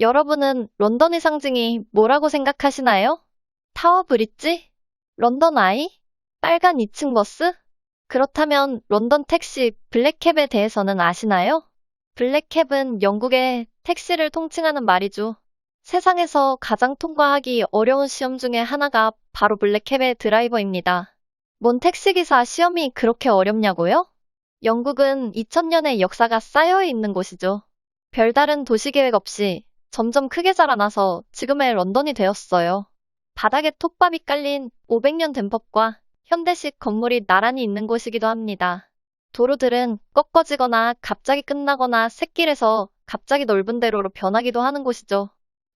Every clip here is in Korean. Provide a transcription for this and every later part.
여러분은 런던의 상징이 뭐라고 생각하시나요? 타워 브릿지? 런던 아이? 빨간 2층 버스? 그렇다면 런던 택시 블랙캡에 대해서는 아시나요? 블랙캡은 영국의 택시를 통칭하는 말이죠. 세상에서 가장 통과하기 어려운 시험 중에 하나가 바로 블랙캡의 드라이버입니다. 뭔 택시기사 시험이 그렇게 어렵냐고요? 영국은 2000년의 역사가 쌓여 있는 곳이죠. 별다른 도시계획 없이 점점 크게 자라나서 지금의 런던이 되었어요. 바닥에 톱밥이 깔린 500년 된 법과 현대식 건물이 나란히 있는 곳이기도 합니다. 도로들은 꺾어지거나 갑자기 끝나거나 샛길에서 갑자기 넓은 대로로 변하기도 하는 곳이죠.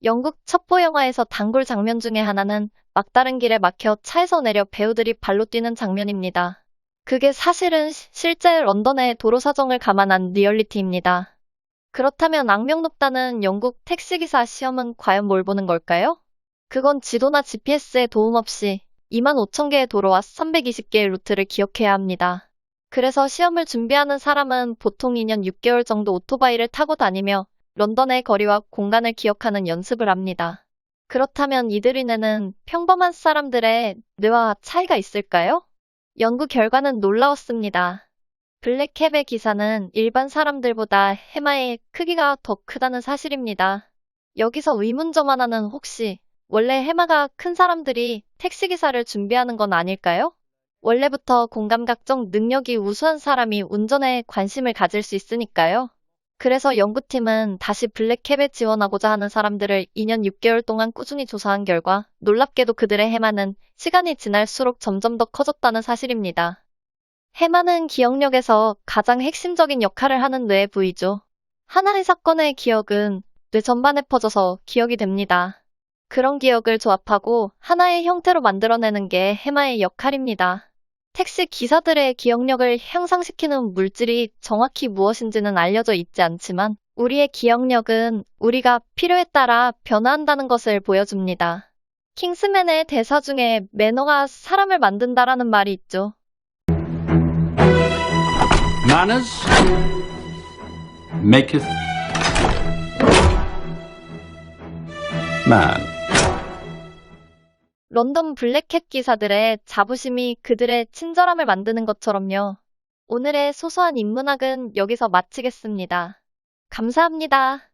영국 첩보 영화에서 단골 장면 중에 하나는 막다른 길에 막혀 차에서 내려 배우들이 발로 뛰는 장면입니다. 그게 사실은 시- 실제 런던의 도로 사정을 감안한 리얼리티입니다. 그렇다면 악명 높다는 영국 택시기사 시험은 과연 뭘 보는 걸까요? 그건 지도나 GPS의 도움 없이 2만 5천 개의 도로와 320개의 루트를 기억해야 합니다. 그래서 시험을 준비하는 사람은 보통 2년 6개월 정도 오토바이를 타고 다니며 런던의 거리와 공간을 기억하는 연습을 합니다. 그렇다면 이들의 뇌는 평범한 사람들의 뇌와 차이가 있을까요? 연구 결과는 놀라웠습니다. 블랙캡의 기사는 일반 사람들보다 해마의 크기가 더 크다는 사실입니다. 여기서 의문점 하나는 혹시 원래 해마가 큰 사람들이 택시기사를 준비하는 건 아닐까요? 원래부터 공감 각종 능력이 우수한 사람이 운전에 관심을 가질 수 있으니까요. 그래서 연구팀은 다시 블랙캡에 지원하고자 하는 사람들을 2년 6개월 동안 꾸준히 조사한 결과 놀랍게도 그들의 해마는 시간이 지날수록 점점 더 커졌다는 사실입니다. 해마는 기억력에서 가장 핵심적인 역할을 하는 뇌의 부위죠. 하나의 사건의 기억은 뇌 전반에 퍼져서 기억이 됩니다. 그런 기억을 조합하고 하나의 형태로 만들어내는 게 해마의 역할입니다. 택시 기사들의 기억력을 향상시키는 물질이 정확히 무엇인지는 알려져 있지 않지만 우리의 기억력은 우리가 필요에 따라 변화한다는 것을 보여줍니다. 킹스맨의 대사 중에 매너가 사람을 만든다라는 말이 있죠. Manners maketh man. 런던 블랙캣 기사들의 자부심이 그들의 친절함을 만드는 것처럼요. 오늘의 소소한 인문학은 여기서 마치겠습니다. 감사합니다.